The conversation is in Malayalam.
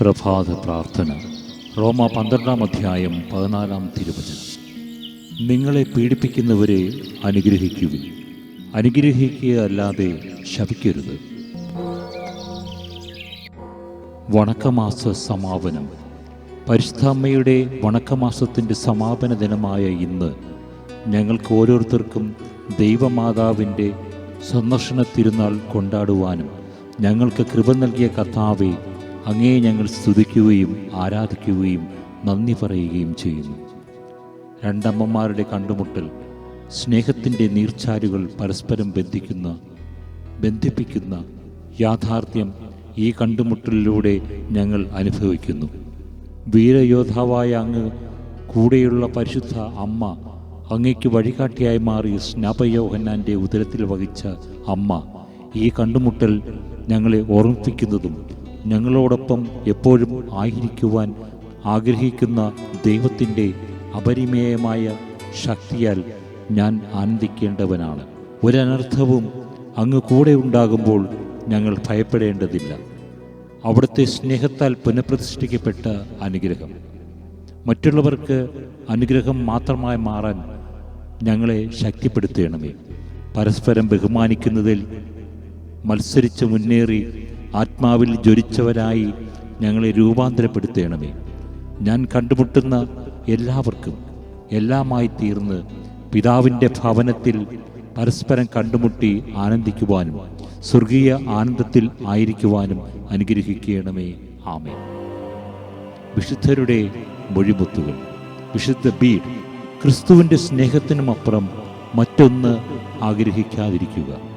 പ്രഭാത പ്രാർത്ഥന. റോമ പന്ത്രണ്ടാം അധ്യായം പതിനാലാം തിരുവചനം. നിങ്ങളെ പീഡിപ്പിക്കുന്നവരെ അനുഗ്രഹിക്കുക അല്ലാതെ ശപിക്കരുത്. വണക്കമാസ സമാപനം. പരിശുദ്ധാമ്മയുടെ വണക്കമാസത്തിന്റെ സമാപന ദിനമായ ഇന്ന് ഞങ്ങൾക്ക് ഓരോരുത്തർക്കും ദൈവമാതാവിന്റെ സന്ദർശന തിരുനാൾ കൊണ്ടാടുവാനും ഞങ്ങൾക്ക് കൃപ നൽകിയ കർത്താവെ അങ്ങേ ഞങ്ങൾ സ്തുതിക്കുകയും ആരാധിക്കുകയും നന്ദി പറയുകയും ചെയ്യുന്നു. രണ്ടമ്മമാരുടെ കണ്ടുമുട്ടൽ സ്നേഹത്തിന്റെ നീർച്ചാലുകൾ പരസ്പരം ബന്ധിക്കുന്ന ബന്ധിപ്പിക്കുന്ന യാഥാർത്ഥ്യം ഈ കണ്ടുമുട്ടലിലൂടെ ഞങ്ങൾ അനുഭവിക്കുന്നു. വീരയോദ്ധാവായ അങ്ങ് കൂടെയുള്ള പരിശുദ്ധ അമ്മ അങ്ങയ്ക്ക് വഴികാട്ടിയായി മാറിയ സ്നാപയോഹന്നാന്റെ ഉദരത്തിൽ വഹിച്ച അമ്മ ഈ കണ്ടുമുട്ടൽ ഞങ്ങളെ ഓർമ്മിപ്പിക്കുന്നതും ഞങ്ങളോടൊപ്പം എപ്പോഴും ആയിരിക്കുവാൻ ആഗ്രഹിക്കുന്ന ദൈവത്തിന്റെ അപരിമേയമായ ശക്തിയാൽ ഞാൻ ആനന്ദിക്കേണ്ടവനാണ്. ഒരനർത്ഥവും അങ്ങ് കൂടെ ഉണ്ടാകുമ്പോൾ ഞങ്ങൾ ഭയപ്പെടേണ്ടതില്ല. അവിടുത്തെ സ്നേഹത്താൽ പുനഃപ്രതിഷ്ഠിക്കപ്പെട്ട അനുഗ്രഹം. മറ്റുള്ളവർക്ക് അനുഗ്രഹം മാത്രമായി മാറാൻ ഞങ്ങളെ ശക്തിപ്പെടുത്തണമേ. പരസ്പരം ബഹുമാനിക്കുന്നതിൽ മത്സരിച്ച് മുന്നേറി ആത്മാവിൽ ജ്വലിച്ചവരായി ഞങ്ങളെ രൂപാന്തരപ്പെടുത്തേണമേ. ഞാൻ കണ്ടുമുട്ടുന്ന എല്ലാവർക്കും എല്ലാമായി തീർന്ന് പിതാവിന്റെ ഭവനത്തിൽ പരസ്പരം കണ്ടുമുട്ടി ആനന്ദിക്കുവാനും സ്വർഗീയ ആനന്ദത്തിൽ ആയിരിക്കുവാനും അനുഗ്രഹിക്കണമേ. ആമേ വിശുദ്ധരുടെ മൊഴിമുത്തുകൾ. വിശുദ്ധ ബീഡ് ക്രിസ്തുവിന്റെ സ്നേഹത്തിനുമപ്പുറം മറ്റൊന്ന് ആഗ്രഹിക്കാതിരിക്കുക.